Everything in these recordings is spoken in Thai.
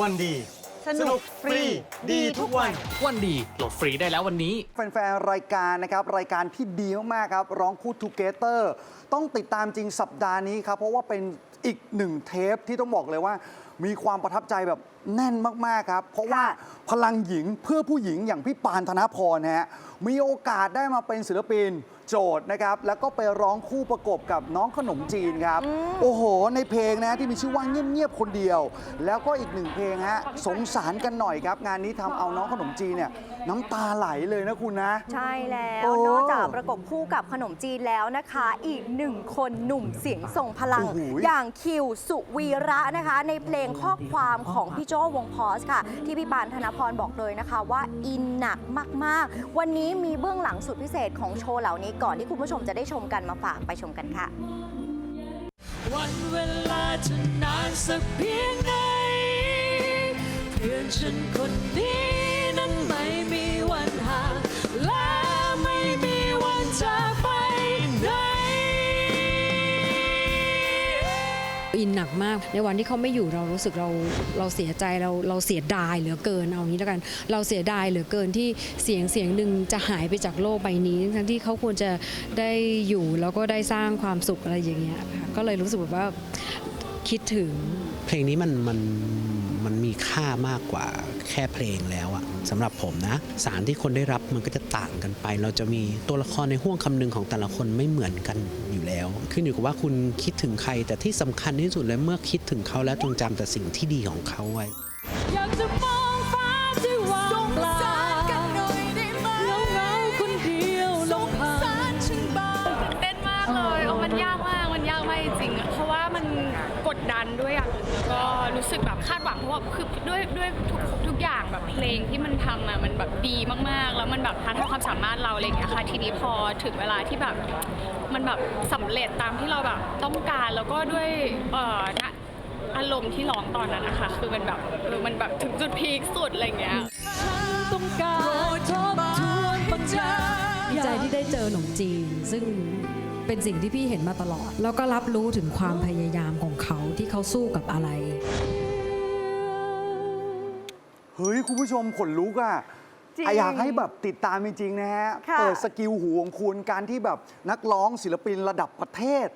วันดี สนุกฟรีดีทุกวัน วันดีโหลดฟรีได้แล้ววันนี้ แฟนๆ รายการนะครับ รายการที่ดีมากๆครับ ร้องคู่ทูเกเตอร์ต้องติดตามจริงสัปดาห์นี้ครับ เพราะว่าเป็นอีกหนึ่งเทปที่ต้องบอกเลยว่า มีความประทับใจแบบแน่นมาก ๆ ครับ เพราะว่าพลังหญิงเพื่อผู้หญิงอย่างพี่ปานธนพรฮะมีโอกาสได้มาเป็นศิลปิน โจทย์นะครับ แล้วก็ไปร้องคู่ประกบกับน้องขนมจีนครับ โอ้โห ในเพลงนะที่มีชื่อว่าเงียบๆคนเดียว แล้วก็อีกหนึ่งเพลงฮะสงสารกันหน่อยครับ งานนี้ทำเอาน้องขนมจีนเนี่ยน้ำตาไหลเลยนะคุณนะ ใช่แล้วโอ้นอกจากประกบคู่กับขนมจีนแล้วนะคะ อีกหนึ่งคนหนุ่มเสียงทรงพลังโอ้โหอย่างคิวสุวีระนะคะ ในเพลงข้อความของพี่โจ้วงพอสค่ะ ที่พี่ปานธนพรบอกเลยนะคะว่าอินหนักมากๆ วันนี้มีเบื้องหลังสุดพิเศษของโชว์เหล่านี้ก่อนที่คุณผู้ชมจะได้ชมกันมาฝากไปชมกันค่ะ วันเวลาจะนานสักเพียงไหนเพื่อนฉันคนนี้ อินหนักมาก ในวันที่เขาไม่อยู่เรารู้สึกเราเราเสียใจเราเราเสียดายเหลือเกินเอางี้แล้วกัน เราเสียดายเหลือเกินที่เสียงเสียงหนึ่งจะหายไปจากโลกใบนี้ ทั้งที่เขาควรจะได้อยู่แล้วก็ได้สร้างความสุขอะไรอย่างเงี้ยค่ะก็เลยรู้สึกแบบว่า คิดถึง เพลงนี้มันมันมันมีค่ามากกว่าแค่เพลงแล้วอะสำหรับผมนะ สารที่คนได้รับมันก็จะต่างกันไป เราจะมีตัวละครในห่วงคำนึงของแต่ละคนไม่เหมือนกันอยู่แล้ว ขึ้นอยู่กับว่าคุณคิดถึงใคร แต่ที่สำคัญที่สุดเลยเมื่อคิดถึงเขาแล้วจงจำแต่สิ่งที่ดีของเขาไว้อยากจะมอง ดดันด้วยอย่างหนึ่งแล้วก็รู้สึกแบบคาดหวังเพราะว่าคือด้วยด้วยทุกทุกอย่างแบบเพลงที่มันทำมามันแบบดีมากๆ แล้วมันแบบท้าทายความสามารถเราอะไรอย่างเงี้ยค่ะทีนี้พอถึงเวลาที่แบบมันแบบสำเร็จตามที่เราแบบต้องการแล้วก็ด้วยเอ่อณอารมณ์ที่ร้องตอนนั้นนะคะคือมันแบบเออมันแบบถึงจุดพีคสุดอะไรอย่างเงี้ย ต้องการทบทวนปัญญา ดีใจที่ได้เจอหนมจีน ซึ่ง เป็นสิ่งที่พี่เห็นมาตลอด แล้วก็รับรู้ถึงความพยายามของเขาที่เขาสู้กับอะไร เฮ้ย คุณผู้ชมขนลุกอะ จริงอะอยากให้แบบติดตามจริงๆนะฮะค่ะเปิดสกิลหูของคุณการที่แบบนักร้องศิลปินระดับประเทศ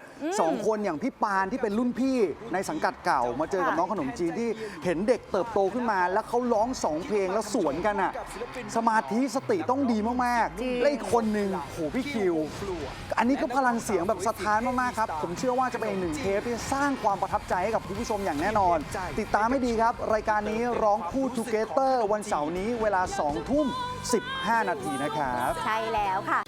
สองคนอย่างพี่ปานที่เป็นรุ่นพี่ในสังกัดเก่า มาเจอกับค่ะ น้องขนมจีนที่เห็นเด็กเติบโตขึ้นมา แล้วเขาร้องสองเพลงแล้วสวนกันอะสมาธิสติต้องดีมากจริง ๆและอีกคนหนึ่งโหพี่คิว อันนี้ก็พลังเสียงแบบสะท้านมากๆครับ ผมเชื่อว่าจะเป็นอีกหนึ่งเทปที่สร้างความประทับใจให้กับคุณผู้ชมอย่างแน่นอน ติดตามให้ดีครับ รายการนี้ร้องคู่ Together วันเสาร์นี้เวลา 2 ทุ่ม15 นาทีนะครับ ใช่แล้วค่ะ